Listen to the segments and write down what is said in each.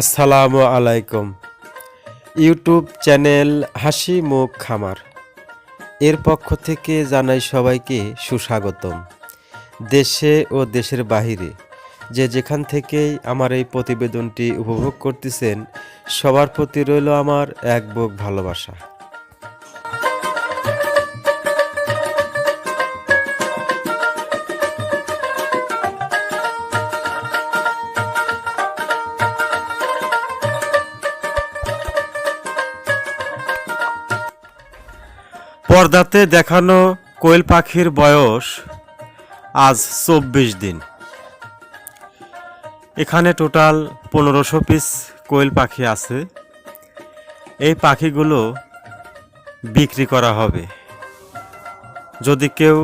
আসসালামু আলাইকুম। YouTube channel হাসি মুখ খামার। এর পক্ষ থেকে জানাই সবাইকে সুস্বাগতম। দেশে ও দেশের বাহিরে যে যেখান থেকেই আমার এই প্রতিবেদনটি উপভোগ করতেছেন, সবার প্রতি রইল আমার এক বুক ভালোবাসা। পর্দাতে দেখানো কোয়েল পাখির বয়স আজ চব্বিশ দিন। এখানে টোটাল পনেরোশো পিস কোয়েল পাখি আছে। এই পাখিগুলো বিক্রি করা হবে। যদি কেউ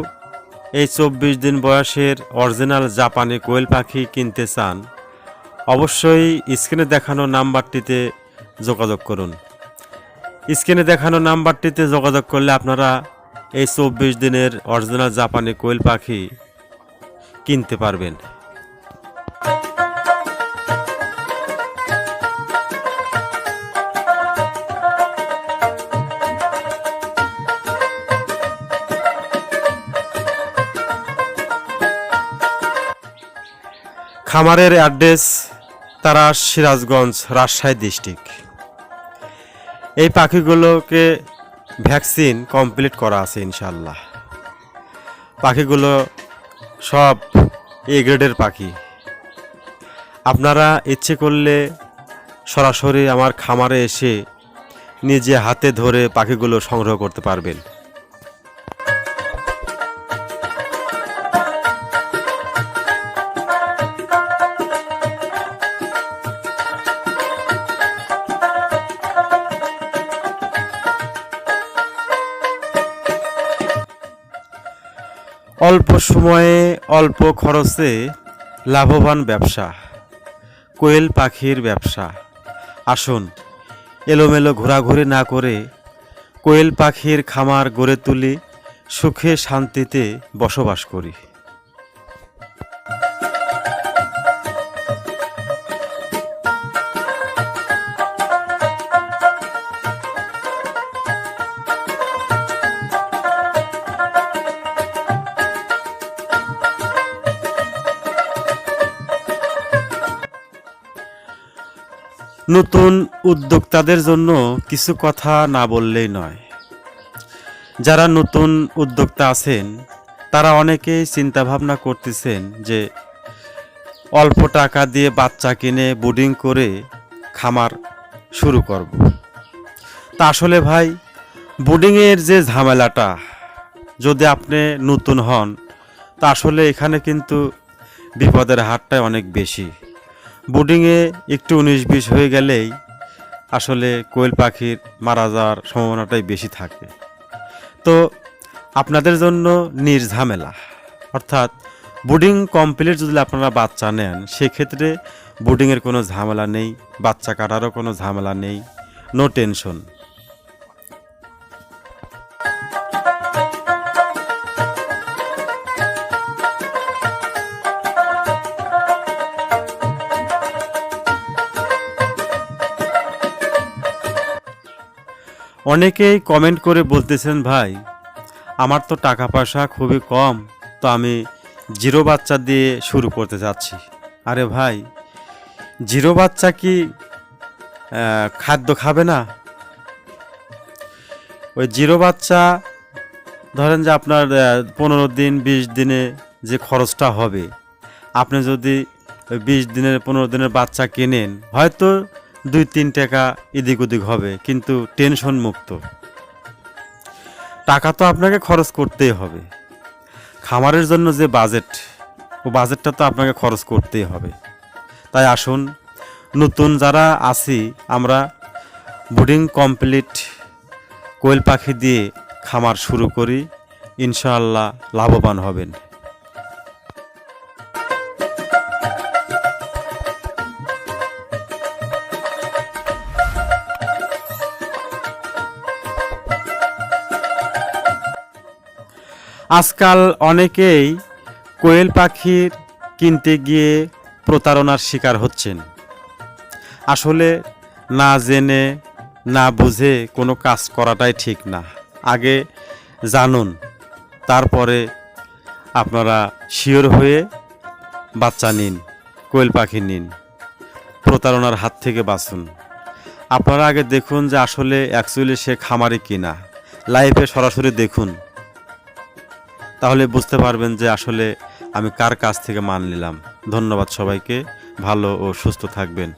এই চব্বিশ দিন বয়সের অরিজিনাল জাপানি কোয়েল পাখি কিনতে চান, অবশ্যই স্ক্রিনে দেখানো নাম্বারটিতে যোগাযোগ করুন। স্ক্রিনে দেখানো নাম্বারটিতে যোগাযোগ করলে আপনারা এই চব্বিশ দিনের অরিজিনাল জাপানি কোয়েল পাখি কিনতে পারবেন। খামারের অ্যাড্রেস তারা সিরাজগঞ্জ, রাজশাহী ডিস্ট্রিক্ট। এই পাখিগুলোকে ভ্যাকসিন কমপ্লিট করা আছে ইনশাল্লাহ পাখিগুলো সব এ গ্রেডের পাখি। আপনারা ইচ্ছে করলে সরাসরি আমার খামারে এসে নিজে হাতে ধরে পাখিগুলো সংগ্রহ করতে পারবেন। অল্প সময়ে, অল্প খরচে লাভবান ব্যবসা, কোয়েল পাখির ব্যবসা। আসুন, এলোমেলো ঘোরাঘুরি না করে কোয়েল পাখির খামার গড়ে তুলি, সুখে শান্তিতে বসবাস করি। নতুন উদ্যোক্তাদের জন্য কিছু কথা না বললেই নয়। যারা নতুন উদ্যোক্তা আছেন, তারা অনেকেই চিন্তা ভাবনা করতেছেন যে অল্প টাকা দিয়ে বাচ্চা কিনে বুডিং করে খামার শুরু করব। তা আসলে ভাই বুডিংয়ের যে ঝামেলাটা, যদি আপনি নতুন হন, তা আসলে এখানে কিন্তু বিপদের হারটাই অনেক বেশি। বোর্ডিংয়ে একটু উনিশ বিশ হয়ে গেলেই আসলে কোয়েল পাখির মারা যাওয়ার সম্ভাবনাটাই বেশি থাকে। তো আপনাদের জন্য নির্ঝামেলা অর্থাৎ বোর্ডিং কমপ্লিট যদি আপনারা বাচ্চা নেন, সেক্ষেত্রে বোর্ডিংয়ের কোনো ঝামেলা নেই, বাচ্চা কাটারও কোনো ঝামেলা নেই নো টেনশন অনেকেই কমেন্ট করে বলতেছেন, ভাই, আমার তো টাকা পয়সা খুবই কম, তো আমি জিরো বাচ্চা দিয়ে শুরু করতে যাচ্ছি আরে ভাই, জিরো বাচ্চা কি খাদ্য খাবে না? ওই জিরো বাচ্চা, ধরেন যে আপনার পনেরো দিন, বিশ দিনে যে খরচটা হবে, আপনি যদি বিশ দিনের, পনেরো দিনের বাচ্চা কেনেন, হয়তো দুই তিন টাকা এদিক ওদিক হবে, কিন্তু টেনশন মুক্ত। টাকা তো আপনাকে খরচ করতেই হবে। খামারের জন্য যে বাজেট, ও বাজেটটা তো আপনাকে খরচ করতেই হবে। তাই আসুন, নতুন যারা আছি, আমরা বোর্ডিং কমপ্লিট কোয়েল পাখি দিয়ে খামার শুরু করি। ইনশাআল্লাহ লাভবান হবেন। আজকাল অনেকেই কোয়েল পাখির কিনতে গিয়ে প্রতারণার শিকার হচ্ছেন। আসলে না জেনে, না বুঝে কোনো কাজ করাটাই ঠিক না। আগে জানুন, তারপরে আপনারা শিওর হয়ে বাচ্চা নিন, কোয়েল পাখি নিন, প্রতারণার হাত থেকে বাঁচুন। আপনারা আগে দেখুন যে আসলে অ্যাকচুয়ালি সে খামারি কিনা। লাইভে সরাসরি দেখুন। তাহলে বুঝতে পারবেন যে আসলে আমি কার কাছ থেকে মান নিলাম। ধন্যবাদ সবাইকে। ভালো ও সুস্থ থাকবেন।